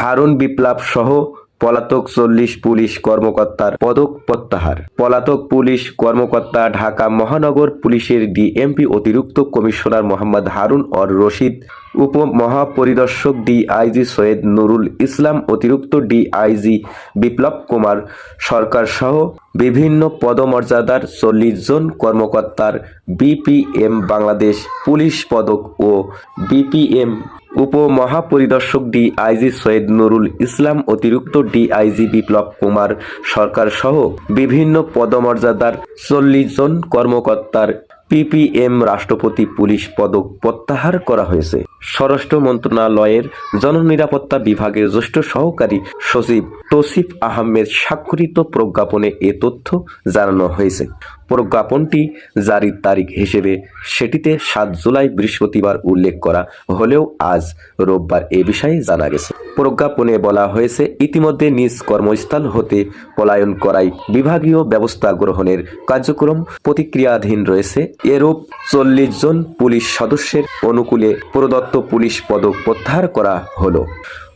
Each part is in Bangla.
হারুন বিপ্লব সহ পলাতক চল্লিশ পুলিশ কর্মকর্তার পদক প্রত্যাহার। পলাতক পুলিশ কর্মকর্তা ঢাকা মহানগর পুলিশের ডিএমপি অতিরিক্ত কমিশনার মোহাম্মদ হারুন অর রশিদ উপ মহাপরিদর্শক ডিআইজি সৈয়দ নুরুল ইসলাম, অতিরিক্ত ডিআইজি বিপ্লব কুমার সরকার সহ বিভিন্ন পদমর্যাদার চল্লিশ জন কর্মকর্তার বিপিএম বাংলাদেশ পুলিশ পদক ও বিপিএম উপমহাপরিদর্শক ডিআইজি সৈয়দ নুরুল ইসলাম অতিরিক্ত ডিআইজি বিপ্লব কুমার সরকার সহ বিভিন্ন পদমর্যাদার চল্লিশ জন কর্মকর্তার পিপিএম রাষ্ট্রপতি পুলিশ পদক প্রত্যাহার করা হয়েছে। স্বরাষ্ট্র মন্ত্রণালয়ের জননিরাপত্তা বিভাগের জ্যেষ্ঠ সহকারী সচিব তৌসিফ আহমেদ স্বাক্ষরিত প্রজ্ঞাপনে এ তথ্য জানানো হয়েছে। প্রজ্ঞাপনটি জারির তারিখ হিসেবে সেটিতে সাত জুলাই বৃহস্পতিবার উল্লেখ করা হলেও আজ রোববার এ বিষয়ে জানা গেছে। প্রজ্ঞাপনে বলা হয়েছে, ইতিমধ্যে নিজ কর্মস্থল হতে পলায়ন করাই বিভাগীয় ব্যবস্থা গ্রহণের কার্যক্রম প্রতিক্রিয়াধীন রয়েছে এরূপ চল্লিশ জন পুলিশ সদস্যের অনুকূলে প্রদত্ত পুলিশ পদক প্রত্যাহার করা হলো।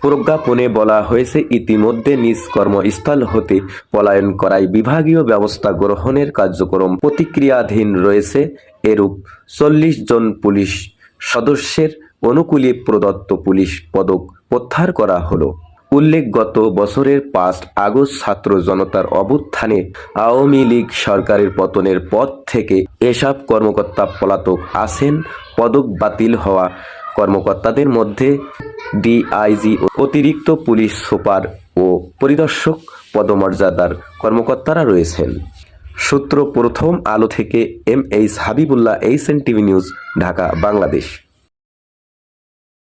প্রজ্ঞাপনে বলা হয়েছে, ইতিমধ্যে নিজ কর্মস্থল হতে পলায়ন করায় বিভাগীয় ব্যবস্থা গ্রহণের কার্যক্রম প্রতিক্রিয়াধীন রয়েছে। এরূপ চল্লিশ জন পুলিশ সদস্যের অনুকূলে প্রদত্ত পুলিশ পদক প্রত্যাহার করা হলো। উল্লেখ গত বছরের পাঁচ আগস্ট ছাত্র জনতার অভ্যুত্থানে আওয়ামী লীগ সরকারের পতনের পর থেকে এসব কর্মকর্তা পলাতক আছেন, পদক বাতিল হওয়া কর্মকর্তাদের মধ্যে ডিআইজি, অতিরিক্ত পুলিশ সুপার ও পরিদর্শক, পদমর্যাদার কর্মকর্তারা রয়েছেন। সূত্র প্রথম আলো থেকে M H Habibullah H N TV news, Dhaka, Bangladesh.